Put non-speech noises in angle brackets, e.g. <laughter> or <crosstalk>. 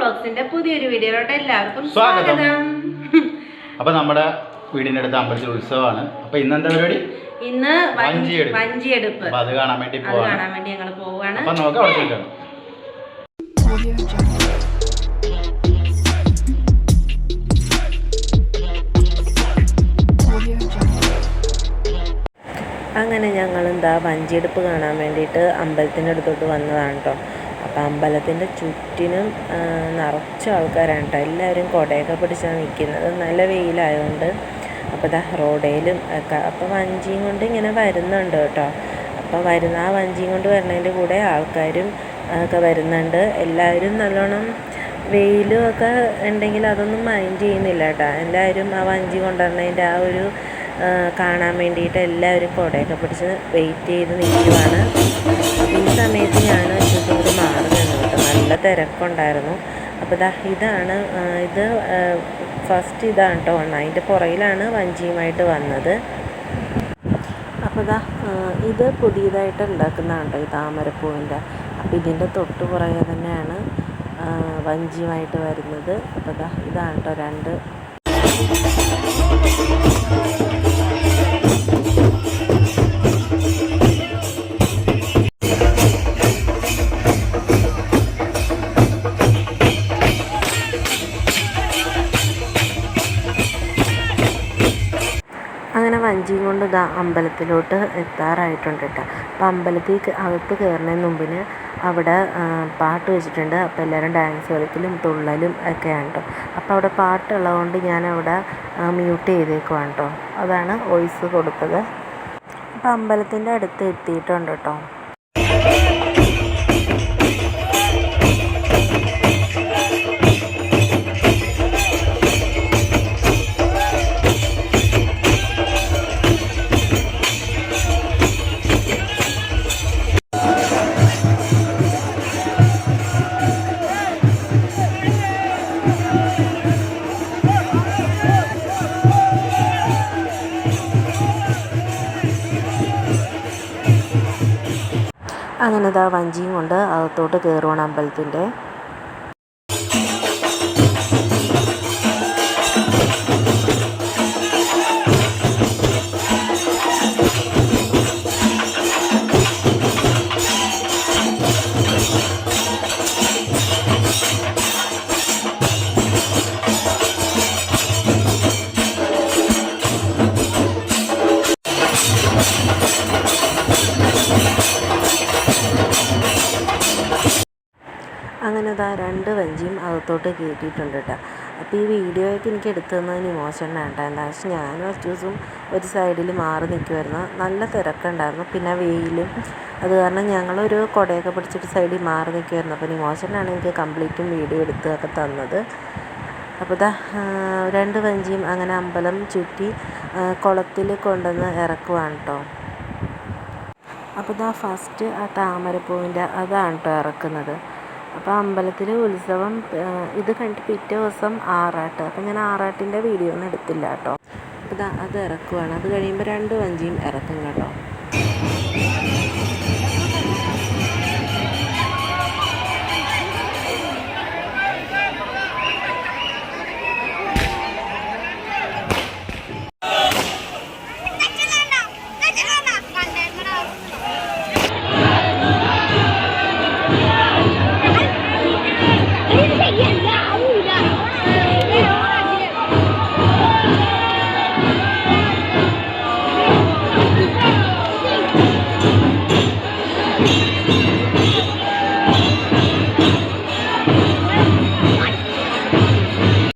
വ്ളോഗ്സിന്റെ പുതിയൊരു വീഡിയോയിലോട്ട് എല്ലാവർക്കും സ്വാഗതം. <laughs> അപ്പൊ നമ്മുടെ വീടിന്റെ അടുത്ത് അമ്പലത്തിൽ ഉത്സവമാണ്. അപ്പൊ ഇന്ന് എന്താ പരിപാടി? ഇന്ന് വഞ്ചി- വഞ്ചിയെടുപ്പ്. അപ്പൊ അത് കാണാൻ വേണ്ടി പോവാണ്. കാണാൻ വേണ്ടി ഞങ്ങൾ പോവാണ്. അപ്പൊ നമുക്ക് അവിടെ അങ്ങനെ ഞങ്ങൾ എന്താ വഞ്ചിയെടുപ്പ് കാണാൻ വേണ്ടിയിട്ട് അമ്പലത്തിന്റെ അടുത്തോട്ട് വന്നതാണ് കേട്ടോ അപ്പോൾ അമ്പലത്തിന്റെ ചുറ്റിനും നിറച്ച് ആൾക്കാരാണ് കേട്ടോ എല്ലാവരും കുടയൊക്കെ പിടിച്ചാണ് നിൽക്കുന്നത് നല്ല വെയിലായതുകൊണ്ട് അപ്പോൾ ദാ റോഡേലും ഒക്കെ. അപ്പോൾ വഞ്ചിയും കൊണ്ട് ഇങ്ങനെ വരുന്നുണ്ട് കേട്ടോ അപ്പോൾ വരുന്ന ആ വഞ്ചിയും കൊണ്ട് വരുന്നതിന്റെ കൂടെ ആൾക്കാരും ഒക്കെ വരുന്നുണ്ട്. എല്ലാവരും നല്ലോണം വെയിലും ഒക്കെ ഉണ്ടെങ്കിൽ അതൊന്നും മൈൻഡ് ചെയ്യുന്നില്ല കേട്ടോ എല്ലാവരും ആ വഞ്ചി കൊണ്ടുവരുന്നതിന്റെ ആ ഒരു കാണാൻ വേണ്ടിയിട്ട് എല്ലാവരും കുടയൊക്കെ പിടിച്ച് വെയിറ്റ് ചെയ്ത് നിൽക്കുവാണ്. തിരക്കുണ്ടായിരുന്നു അപ്പോൾ ഇതാ ഇതാണ് ഇത് ഫസ്റ്റ് ഇതാണ് കേട്ടോ വന്നത്. അതിന്റെ പുറയിലാണ് വഞ്ചിയുമായിട്ട് വന്നത്. അപ്പോൾ ഇതാ ഇത് പുതിയതായിട്ട് ഉണ്ടാക്കുന്നതാണ് കേട്ടോ ഈ താമരപ്പൂവിന്റെ. അപ്പോൾ ഇതിന്റെ തൊട്ട് പുറകെ തന്നെയാണ് വഞ്ചിയുമായിട്ട് വരുന്നത്. അപ്പോൾ ഇതാ ഇതാണ് കേട്ടോ രണ്ട് വഞ്ചിയും കൊണ്ട് ഇതാ അമ്പലത്തിലോട്ട് എത്താറായിട്ടുണ്ട് കേട്ടോ. അപ്പം അമ്പലത്തിൽ അകത്ത് കയറുന്നതിന് മുമ്പിന് അവിടെ പാട്ട് വെച്ചിട്ടുണ്ട്. അപ്പോൾ എല്ലാവരും ഡാൻസ് കളിക്കലും തുള്ളലും ഒക്കെയാണ് കേട്ടോ. അപ്പോൾ അവിടെ പാട്ടുള്ളതുകൊണ്ട് ഞാൻ അവിടെ മ്യൂട്ട് ചെയ്തേക്കുവാണ് കേട്ടോ. അതാണ് വോയിസ് കൊടുത്തത്. അപ്പോൾ അമ്പലത്തിന്റെ അടുത്ത് എത്തിയിട്ടുണ്ട് കേട്ടോ. അങ്ങനെ ഇതാ വഞ്ചിയും കൊണ്ട് അകത്തോട്ട് കയറുവാണ് അമ്പലത്തിന്റെ. അങ്ങനെ ഇതാ രണ്ട് വഞ്ചിയും അകത്തോട്ട് കയറ്റിയിട്ടുണ്ട് കേട്ടോ അപ്പോൾ ഈ വീഡിയോ ആയിട്ട് എനിക്ക് എടുത്തു തന്നത് നിമോശനാണ് കേട്ടോ എന്താ വെച്ചാൽ ഞാനും അച്ചൂസും ഒരു സൈഡിൽ മാറി നിൽക്കുമായിരുന്നു നല്ല തിരക്കുണ്ടായിരുന്നു. പിന്നെ വെയിലും. അത് കാരണം ഞങ്ങളൊരു കുടയൊക്കെ പിടിച്ചിട്ട് സൈഡിൽ മാറി നിൽക്കുമായിരുന്നു അപ്പോൾ നിമോശനാണ് എനിക്ക് കംപ്ലീറ്റും വീഡിയോ എടുത്തൊക്കെ തന്നത്. അപ്പോൾ ഇതാ രണ്ട് വഞ്ചിയും അങ്ങനെ അമ്പലം ചുറ്റി കുളത്തിൽ കൊണ്ടുവന്ന് ഇറക്കുവാണ് കേട്ടോ അപ്പോൾ ഇതാ ഫസ്റ്റ് ആ താമരപ്പൂവിന്റെ അതാണ് കേട്ടോ ഇറക്കുന്നത്. അപ്പോൾ അമ്പലത്തിൽ ഉത്സവം ഇത് കണ്ടിട്ട് പിറ്റേ ദിവസം ആറാട്ട്. അപ്പോൾ ഞാൻ ആറാട്ടിന്റെ വീഡിയോ ഒന്നും എടുത്തില്ല കേട്ടോ. അത് ഇറക്കുവാണ്. അത് കഴിയുമ്പോൾ രണ്ട് വഞ്ചിയും ഇറക്കും കേട്ടോ.